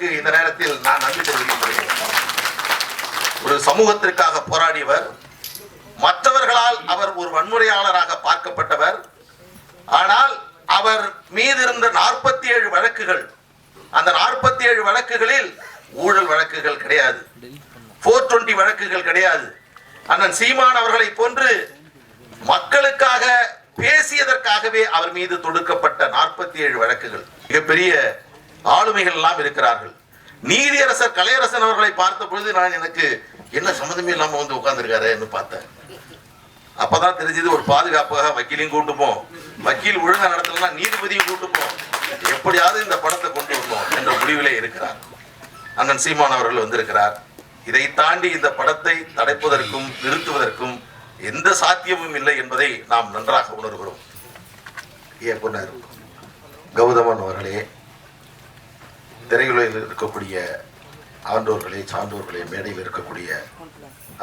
இந்த நேரத்தில் நான் நன்றி தெரிவிக்கிறேன் ஒரு சமூகத்திற்காக போராடியவர் மற்றவர்களால் அவர் ஒரு வன்முறையாளராக பார்க்கப்பட்டவர். ஆனால் அவர் மீது இருந்த நாற்பத்தி ஏழு வழக்குகள் அந்த நாற்பத்தி ஏழு வழக்குகளில் ஊழல் வழக்குகள் கிடையாது. போர் டுவெண்டி வழக்குகள் கிடையாது. அண்ணன் சீமான் அவர்களை போன்று மக்களுக்காக பேசியதற்காகவே அவர் மீது தொடுக்கப்பட்ட நாற்பத்தி ஏழு வழக்குகள். மிகப்பெரிய ஆளுமைகள் எல்லாம் இருக்கிறார்கள். நீதியரசர் கலையரசன் அவர்களை பார்த்த பொழுது நான் எனக்கு என்ன சம்மந்தமே இல்லாம வந்து உட்கார்ந்துருக்காருன்னு பார்த்தேன். அப்பதான் தெரிஞ்சது ஒரு பாதுகாப்பாக வக்கீலையும் கூட்டுப்போம் வக்கீல் ஒழுங்கா நடத்தலன்னா நீதிபதியும் கூட்டுப்போம் எப்படியாவது இந்த படத்தை கொண்டு வரணும் என்ற முடிவிலே இருக்கிறார். அண்ணன் சீமான் அவர்கள் வந்திருக்கிறார். இதை தாண்டி இந்த படத்தை தடைப்பதற்கும் நிறுத்துவதற்கும் எந்த சாத்தியமும் இல்லை என்பதை நாம் நன்றாக உணர்கிறோம். இயக்குனர் கௌதமன் இருக்கக்கூடிய ஆண்டோர்களே சான்றோர்களே மேடையில் இருக்கக்கூடிய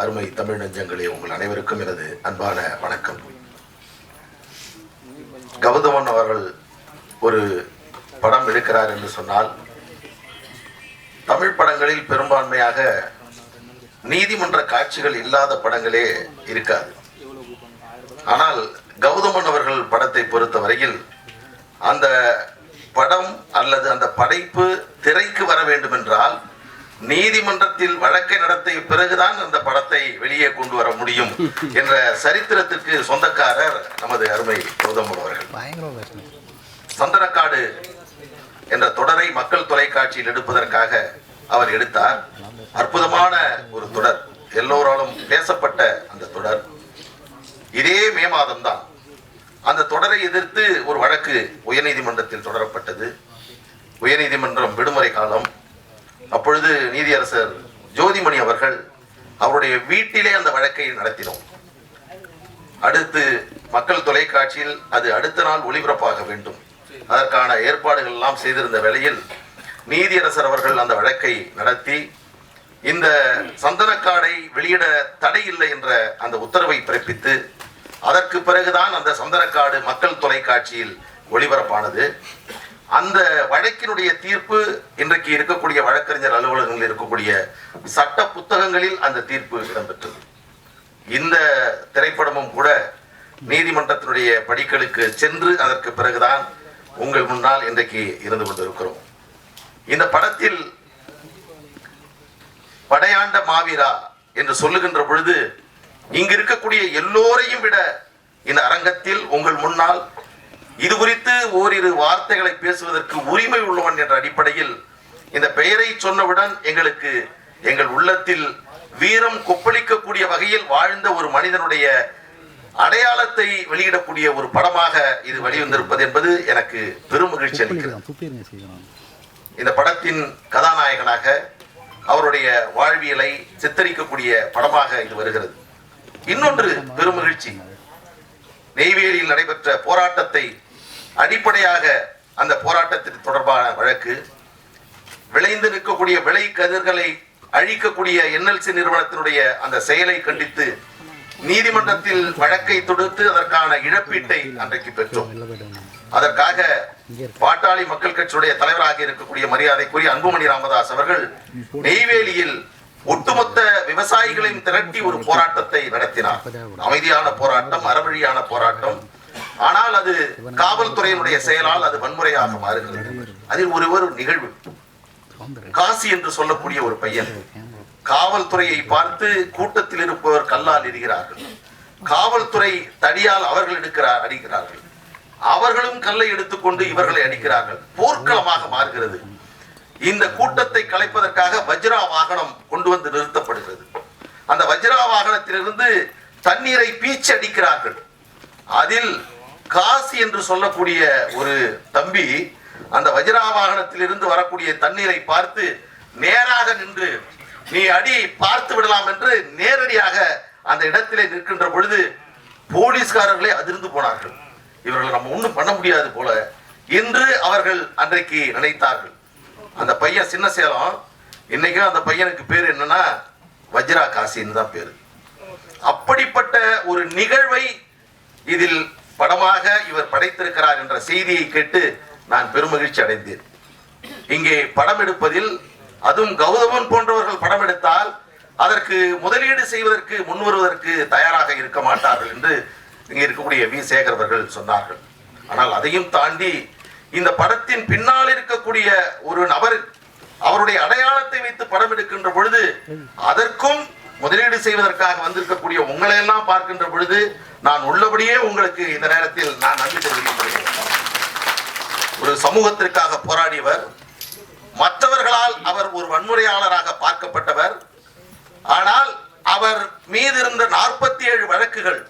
அருமை தமிழ் நெஞ்சங்களே உங்கள் அனைவருக்கும் எனது அன்பான வணக்கம். கௌதமன் அவர்கள் ஒரு படம் எடுக்கிறார் என்று சொன்னால் தமிழ் படங்களில் பெரும்பான்மையாக நீதிமன்ற காட்சிகள் இல்லாத படங்களே இருக்காது. ஆனால் கௌதமன் அவர்கள் படத்தை பொறுத்த வரையில் அந்த படம் அல்லது அந்த படைப்பு திரைக்கு வர வேண்டும் என்றால் நீதிமன்றத்தில் வழக்கை நடத்திய பிறகுதான் அந்த படத்தை வெளியே கொண்டு வர முடியும் என்ற சரித்திரத்திற்கு சொந்தக்காரர் நமது அருமை கௌதமன் அவர்கள். சந்தனக்காடு என்ற தொடரை மக்கள் தொலைக்காட்சியில் எடுப்பதற்காக அவர் எடுத்தார். அற்புதமான ஒரு தொடர். எல்லோராலும் பேசப்பட்ட அந்த தொடர். இதே மே மாதம்தான் அந்த தொடரை எதிர்த்து ஒரு வழக்கு உயர்நீதிமன்றத்தில் தொடரப்பட்டது. உயர்நீதிமன்றம் விடுமுறை காலம். அப்பொழுது நீதியரசர் ஜோதிமணி அவர்கள் அவருடைய வீட்டிலே அந்த வழக்கை நடத்தினோம். அடுத்து மக்கள் தொலைக்காட்சியில் அது அடுத்த நாள் ஒளிபரப்பாக வேண்டும். அதற்கான ஏற்பாடுகள் எல்லாம் செய்திருந்த வேளையில் நீதியரசர் அவர்கள் அந்த வழக்கை நடத்தி இந்த சந்தனக்காடை வெளியிட தடை இல்லை என்ற அந்த உத்தரவை பிறப்பித்து அதற்கு பிறகுதான் அந்த சந்தனக்காடு மக்கள் தொலைக்காட்சியில் ஒளிபரப்பானது. அந்த வழக்கினுடைய தீர்ப்பு இன்றைக்கு இருக்கக்கூடிய வழக்கறிஞர் அலுவலகங்களில் இருக்கக்கூடிய சட்ட புத்தகங்களில் அந்த தீர்ப்பு இடம்பெற்றது. இந்த திரைப்படமும் கூட நீதிமன்றத்தினுடைய படிகளுக்கு சென்று அதற்கு பிறகுதான் உங்கள் முன்னால் இன்றைக்கு இருந்து கொண்டிருக்கிறோம். இந்த படத்தில் படையாண்ட மாவீரா என்று சொல்லுகின்ற பொழுது இங்கு இருக்கக்கூடிய எல்லோரையும் விட இந்த அரங்கத்தில் உங்கள் முன்னால் இது குறித்து ஓரிரு வார்த்தைகளை பேசுவதற்கு உரிமை உள்ளவன் என்ற அடிப்படையில் இந்த பெயரை சொன்னவுடன் எங்களுக்கு எங்கள் உள்ளத்தில் வீரம் கொப்பளிக்கக்கூடிய வகையில் வாழ்ந்த ஒரு மனிதனுடைய அடையாளத்தை வெளியிடக்கூடிய ஒரு படமாக இது வெளிவந்திருப்பது என்பது எனக்கு பெரும் மகிழ்ச்சி அளிக்கிறது. இந்த படத்தின் கதாநாயகனாக அவருடைய வாழ்வியலை சித்தரிக்கக்கூடிய படமாக இது வருகிறது. இன்னொன்று பெருமகிழ்ச்சி. நெய்வேலியில் நடைபெற்ற போராட்டத்தை அடிப்படையாக அந்த போராட்டத்திற்கு தொடர்பான வழக்கு விளைந்து நிற்கக்கூடிய விளை கதிர்களை அழிக்கக்கூடிய என்எல்சி நிறுவனத்தினுடைய அந்த செயலை கண்டித்து நீதிமன்றத்தில் வழக்கை தொடுத்து அதற்கான இழப்பீட்டை அன்றைக்கு பெற்றோம். அதற்காக பாட்டாளி மக்கள் கட்சியுடைய தலைவராக இருக்கக்கூடிய மரியாதைக்குரிய அன்புமணி ராமதாஸ் அவர்கள் நெய்வேலியில் ஒட்டுமொத்த விவசாயிகளையும் திரட்டி ஒரு போராட்டத்தை நடத்தினார். அமைதியான போராட்டம் அறவழியான போராட்டம். ஆனால் அது காவல்துறையினுடைய செயலால் அது வன்முறையாக மாறுகிறது. அதில் ஒருவர் நிகழ்வு. காசி என்று சொல்லக்கூடிய ஒரு பையன். காவல்துறையை பார்த்து கூட்டத்தில் இருப்பவர் கல்லால் எரிகிறார்கள். காவல்துறை தடியால் அவர்கள் எடுக்கிறார் அடிக்கிறார்கள். அவர்களும் கல்லை எடுத்துக்கொண்டு இவர்களை அடிக்கிறார்கள். போர்க்களமாக மாறுகிறது. இந்த கூட்டத்தை கலைப்பதற்காக வஜ்ரா வாகனம் கொண்டு வந்து நிறுத்தப்படுகிறது. அந்த வஜ்ரா வாகனத்திலிருந்து தண்ணீரை பீச்சு அடிக்கிறார்கள். அதில் காசி என்று சொல்லக்கூடிய ஒரு தம்பி அந்த வஜ்ரா வாகனத்திலிருந்து வரக்கூடிய தண்ணீரை பார்த்து நேராக நின்று நீ அடி பார்த்து விடலாம் என்று நேரடியாக அந்த இடத்திலே நிற்கின்ற பொழுது போலீஸ்காரர்களே அதிர்ந்து போனார்கள். இவர்கள் நம்ம ஒன்றும் பண்ண முடியாது போல. என்று அவர்கள் அன்றைக்கு நினைத்தார்கள். அந்த பையன் சின்ன சேலம் இன்னைக்கும் அந்த பையனுக்கு பேர் என்னன்னா வஜ்ரா காசின்னு தான் பேர். அப்படிப்பட்ட ஒரு நிகழ்வை இதில் படமாக இவர் படைத்திருக்கிறார் என்ற செய்தியை கேட்டு நான் பெருமகிழ்ச்சி அடைந்தேன். இங்கே படம் எடுப்பதில் அதுவும் கௌதமன் போன்றவர்கள் படம் எடுத்தால் அதற்கு முதலீடு செய்வதற்கு முன் வருவதற்கு தயாராக இருக்க மாட்டார்கள் என்று இங்கே இருக்கக்கூடிய வி. சேகர் அவர்கள் சொன்னார்கள். ஆனால் அதையும் தாண்டி இந்த படத்தின் பின்னால் இருக்கக்கூடிய ஒரு நபர் அவருடைய அடையாளத்தை வைத்து படம் எடுக்கின்ற பொழுது அதற்கும் முதலீடு செய்வதற்காக வந்திருக்கக்கூடிய உங்களை எல்லாம் பார்க்கின்ற பொழுது நான் உள்ளபடியே உங்களுக்கு இந்த நேரத்தில் நான் நன்றி தெரிவிக்கப்படுகிறேன் ஒரு சமூகத்திற்காக போராடியவர் மற்றவர்களால் அவர் ஒரு வன்முறையாளராக பார்க்கப்பட்டவர் ஆனால் அவர் மீது இருந்த நாற்பத்தி ஏழு வழக்குகள்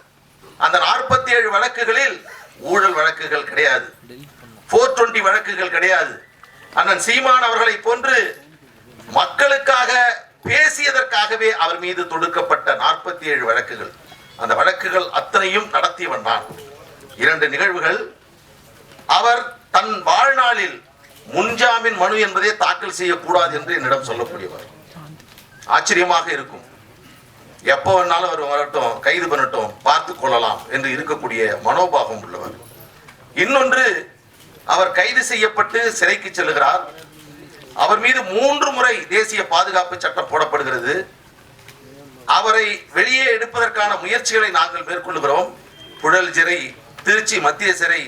அந்த நாற்பத்தி ஏழு வழக்குகளில் ஊழல் வழக்குகள் கிடையாது. போர் டுவெண்டி வழக்குகள் கிடையாது. அண்ணன் சீமான் அவர்களை போன்று மக்களுக்காக பேசியதற்காகவே அவர் மீது தொடுக்கப்பட்ட நாற்பத்தி ஏழு வழக்குகள். அந்த வழக்குகள் அத்தனையும் நடத்தியவன் நான். இரண்டு நிகழ்வுகள். அவர் தன் வாழ்நாளில் முன்ஜாமீன் மனு என்பதை தாக்கல் செய்யக்கூடாது என்று என்னிடம் சொல்லக்கூடியவர். ஆச்சரியமாக இருக்கும். எப்போ வேணாலும் அவர் வரட்டும் கைது பண்ணட்டும் பார்த்து கொள்ளலாம் என்று இருக்கக்கூடிய மனோபாவம் உள்ளவர். இன்னொன்று அவர் கைது செய்யப்பட்டு சிறைக்கு செல்கிறார் அவர் மீது மூன்று முறை தேசிய பாதுகாப்பு சட்டம் போடப்படுகிறது. அவரை வெளியே எடுப்பதற்கான முயற்சிகளை நாங்கள் மேற்கொள்கிறோம் புழல் சிறை திருச்சி மத்திய சிறை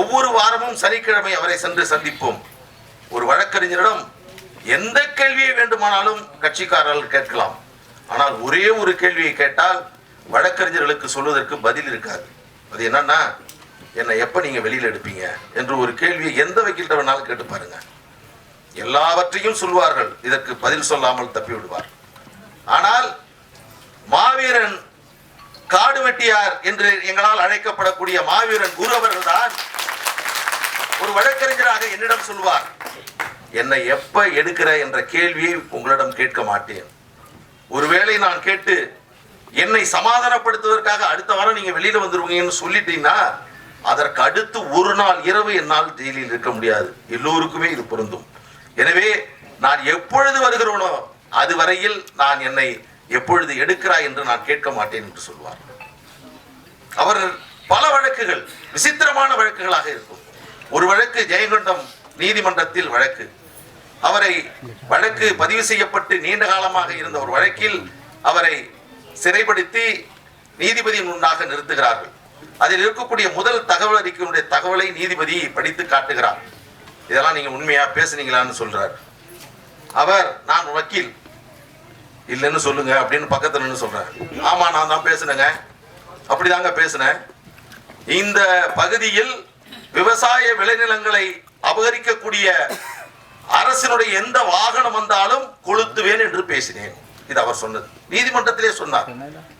ஒவ்வொரு வாரமும் சனிக்கிழமை அவரை சென்று சந்திப்போம். ஒரு வழக்கறிஞரிடம் எந்த கேள்வியை வேண்டுமானாலும் கட்சிக்காரர்கள் கேட்கலாம். ஆனால் ஒரே ஒரு கேள்வியை கேட்டால் வழக்கறிஞர்களுக்கு சொல்வதற்கு பதில் இருக்காது. அது என்னன்னா என்னை எப்ப நீங்க வெளியில எடுப்பீங்க என்று ஒரு கேள்வியை எந்த வக்கீல்கிட்ட வேணாலும் கேட்டு பாருங்க. எல்லாவற்றையும் சொல்வார்கள் இதற்கு பதில் சொல்லாமல் தப்பி விடுவார். ஆனால் மாவீரன் காடு வெட்டியார் என்று எங்களால் அழைக்கப்படக்கூடிய மாவீரன் குரு அவர்கள்தான் ஒரு வழக்கறிஞராக என்னிடம் சொல்வார். என்னை எப்ப எடுக்கிற என்ற கேள்வியை உங்களிடம் கேட்க மாட்டேன். ஒருவேளை நான் கேட்டு என்னை சமாதானப்படுத்துவதற்காக அடுத்த வாரம் நீங்க வெளியில வந்துருவீங்கன்னு சொல்லிட்டீங்கன்னா அதற்கு அடுத்து ஒரு நாள் இரவு என்னால் ஜெயிலில் இருக்க முடியாது. எல்லோருக்குமே இது பொருந்தும். எனவே நான் எப்பொழுது வருகிறோனோ அது வரையில் நான் என்னை எப்பொழுது எடுக்கிறாய் என்று நான் கேட்க மாட்டேன் என்று சொல்வார். அவர் பல வழக்குகள் விசித்திரமான வழக்குகளாக இருக்கும். ஒரு வழக்கு ஜெயங்கொண்டம் நீதிமன்றத்தில் வழக்கு. அவரை வழக்கு பதிவு செய்யப்பட்டு நீண்ட காலமாக இருந்த ஒரு வழக்கில் அவரை சிறைப்படுத்தி நீதிபதியின் முன்னாக நிறுத்துகிறார்கள். அதில் இருக்கக்கூடிய முதல் தகவல் அறிக்கையினுடைய தகவலை நீதிபதி படித்து காட்டுகிறார். இதெல்லாம் நீங்க உண்மையா பேசுனீங்களான்னு சொல்றார். அவர் நான் வக்கீல். இல்லைன்னு சொல்லுங்க அப்படின்னு பக்கத்துல நின்று சொல்றேன் ஆமா நான் தான் பேசுனேங்க. அப்படிதாங்க பேசினேன். இந்த பகுதியில் விவசாய விளைநிலங்களை அபகரிக்கக்கூடிய அரசினுடைய எந்த வாகனம் வந்தாலும் கொளுத்துவேன் என்று பேசினேன். இது அவர் சொன்னது. நீதிமன்றத்திலே சொன்னார்.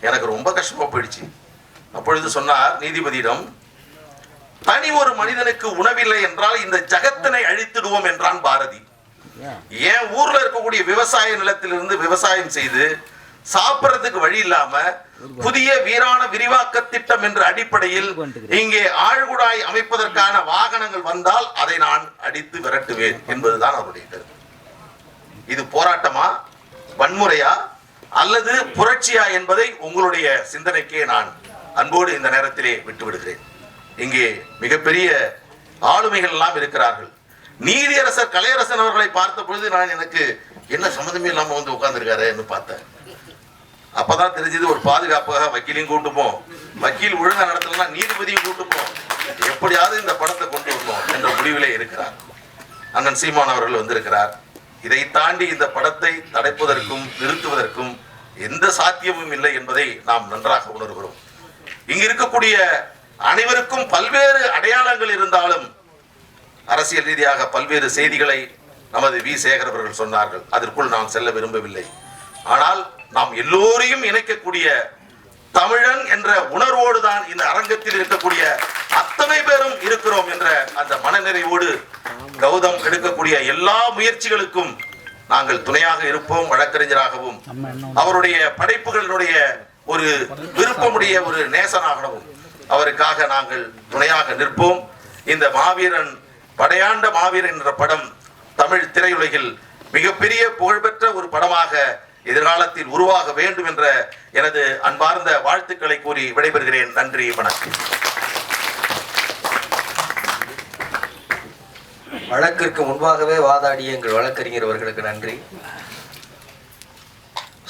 எனக்கு ரொம்ப கஷ்டமா போயிடுச்சு. அப்பொழுது சொன்னார் நீதிபதியிடம் தனி ஒரு மனிதனுக்கு உணவில்லை என்றால் இந்த ஜகத்தினை அழித்திடுவோம் என்றான் பாரதி. ஏன் ஊர்ல இருக்கக்கூடிய விவசாய நிலத்திலிருந்து விவசாயம் செய்து சாப்பிடறதுக்கு வழி இல்லாம புதிய வீரான விரிவாக்க திட்டம் என்ற அடிப்படையில் இங்கே ஆழ்குழாய் அமைப்பதற்கான வாகனங்கள் வந்தால் அதை நான் அடித்து விரட்டுவேன் என்பதுதான் அவருடைய கருத்து. இது போராட்டமா வன்முறையா அல்லது புரட்சியா என்பதை உங்களுடைய சிந்தனைக்கே நான் அன்போடு இந்த நேரத்திலே விட்டுவிடுகிறேன். இங்கே மிகப்பெரிய ஆளுமைகள் எல்லாம் இருக்கிறார்கள். நீதியரசர் கலையரசன் அவர்களை பார்த்த பொழுது நான் எனக்கு என்ன சம்மந்தமே இல்லாம வந்து உட்கார்ந்துருக்காருன்னு பார்த்தேன். அப்பதான் தெரிஞ்சது ஒரு பாதுகாப்பாக வக்கீலையும் கூட்டுப்போம் வக்கீல் ஒழுங்கா நடத்தலாம் நீதிபதியும் கூட்டுப்போம் எப்படியாவது இந்த படத்தை கொண்டு வரணும் என்ற முடிவிலே இருக்கிறார். அண்ணன் சீமான் அவர்கள் வந்திருக்கிறார். இதை தாண்டி இந்த படத்தை தடைப்பதற்கும் நிறுத்துவதற்கும் எந்த சாத்தியமும் இல்லை என்பதை நாம் நன்றாக உணர்கிறோம். இங்கு இருக்கக்கூடிய அனைவருக்கும் பல்வேறு அடையாளங்கள் இருந்தாலும் அரசியல் ரீதியாக பல்வேறு செய்திகளை நமது வி. சேகர் அவர்கள் சொன்னார்கள். அதற்குள் நான் செல்ல விரும்பவில்லை. ஆனால் நாம் எல்லோரையும் இணைக்கக்கூடிய தமிழன் என்ற உணர்வோடு தான் இந்த அரங்கத்தில் இருக்கக்கூடிய அத்தனை பேரும் இருக்கிறோம் என்ற அந்த மனநிறைவோடு கௌதம் எடுக்கக்கூடிய எல்லா முயற்சிகளுக்கும் நாங்கள் துணையாக இருப்போம் வழக்கறிஞராகவும். அவருடைய படைப்புகளினுடைய ஒரு விருப்பமுடைய ஒரு நேசனாகவும் அவருக்காக நாங்கள் துணையாக நிற்போம். இந்த மாவீரன் படையாண்ட மாவீரன் என்ற படம் தமிழ் திரையுலகில் மிகப்பெரிய புகழ்பெற்ற ஒரு படமாக எதிர்காலத்தில் உருவாக வேண்டும் என்ற எனது அன்பார்ந்த வாழ்த்துக்களை கூறி விடைபெறுகிறேன். நன்றி வணக்கம். வழக்கிற்கு முன்பாகவே வாதாடிய எங்கள் வழக்கறிஞர் அவர்களுக்கு நன்றி.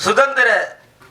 சுதந்திர